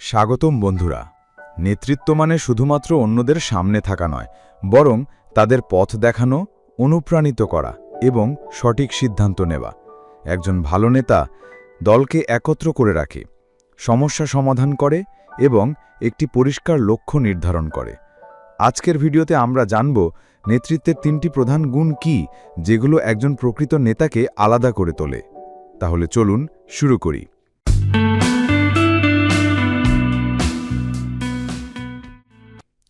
স্বাগতম বন্ধুরা। নেতৃত্ব মানে শুধুমাত্র অন্যদের সামনে থাকা নয়, বরং তাদের পথ দেখানো, অনুপ্রাণিত করা এবং সঠিক সিদ্ধান্ত নেওয়া। একজন ভালো নেতা দলকে একত্র করে রাখে, সমস্যা সমাধান করে এবং একটি পরিষ্কার লক্ষ্য নির্ধারণ করে। আজকের ভিডিওতে আমরা জানব নেতৃত্বের তিনটি প্রধান গুণ কি যেগুলো একজন প্রকৃত নেতাকে আলাদা করে তোলে। তাহলে চলুন শুরু করি।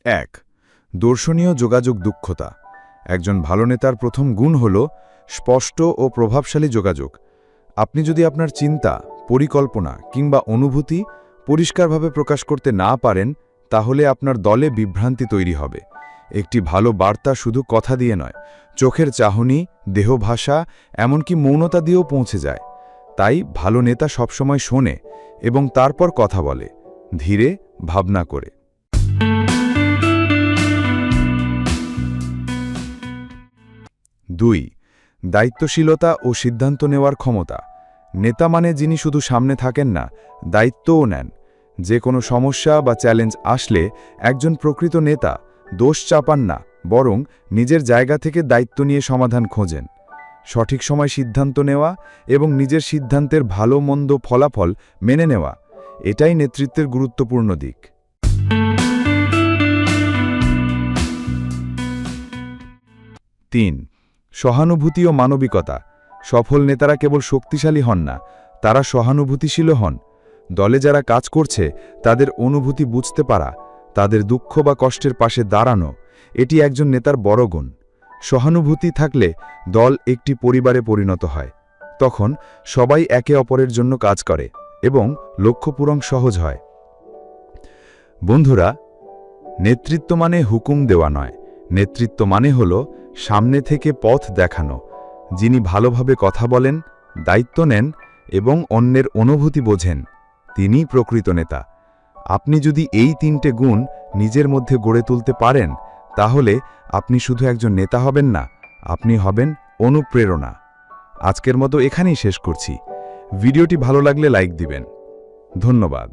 এক, দর্শনীয় যোগাযোগ দক্ষতা। একজন ভালো নেতার প্রথম গুণ হল স্পষ্ট ও প্রভাবশালী যোগাযোগ। আপনি যদি আপনার চিন্তা, পরিকল্পনা কিংবা অনুভূতি পরিষ্কারভাবে প্রকাশ করতে না পারেন, তাহলে আপনার দলে বিভ্রান্তি তৈরি হবে। একটি ভালো বার্তা শুধু কথা দিয়ে নয়, চোখের চাহনি দেহভাষা এমনকি মৌনতা দিয়েও পৌঁছে যায়। তাই ভালো নেতা সবসময় শোনে এবং তারপর কথা বলে, ধীরে ভাবনা করে। দুই, দায়িত্বশীলতা ও সিদ্ধান্ত নেওয়ার ক্ষমতা। নেতা মানে যিনি শুধু সামনে থাকেন না, দায়িত্বও নেন। যে কোনো সমস্যা বা চ্যালেঞ্জ আসলে একজন প্রকৃত নেতা দোষ চাপান না, বরং নিজের জায়গা থেকে দায়িত্ব নিয়ে সমাধান খোঁজেন। সঠিক সময় সিদ্ধান্ত নেওয়া এবং নিজের সিদ্ধান্তের ভালো মন্দ ফলাফল মেনে নেওয়া, এটাই নেতৃত্বের গুরুত্বপূর্ণ দিক। তিন সহানুভূতি ও মানবিকতা। সফল নেতারা কেবল শক্তিশালী হন না, তারা সহানুভূতিশীল হন। দলে যারা কাজ করছে, তাদের অনুভূতি বুঝতে পারা, তাদের দুঃখ বা কষ্টের পাশে দাঁড়ানো, এটি একজন নেতার বড় গুণ। সহানুভূতি থাকলে দল একটি পরিবারে পরিণত হয়। তখন সবাই একে অপরের জন্য কাজ করে এবং লক্ষ্যপূরণ সহজ হয়। বন্ধুরা, নেতৃত্ব মানে হুকুম দেওয়া নয়। নেতৃত্ব মানে হল সামনে থেকে পথ দেখানো, যিনি ভালোভাবে কথা বলেন, দায়িত্ব নেন এবং অন্যের অনুভূতি বোঝেন, তিনিই প্রকৃত নেতা। আপনি যদি এই তিনটে গুণ নিজের মধ্যে গড়ে তুলতে পারেন, তাহলে আপনি শুধু একজন নেতা হবেন না, আপনি হবেন অনুপ্রেরণা। আজকের মতো এখানেই শেষ করছি। ভিডিওটি ভালো লাগলে লাইক দিবেন। ধন্যবাদ।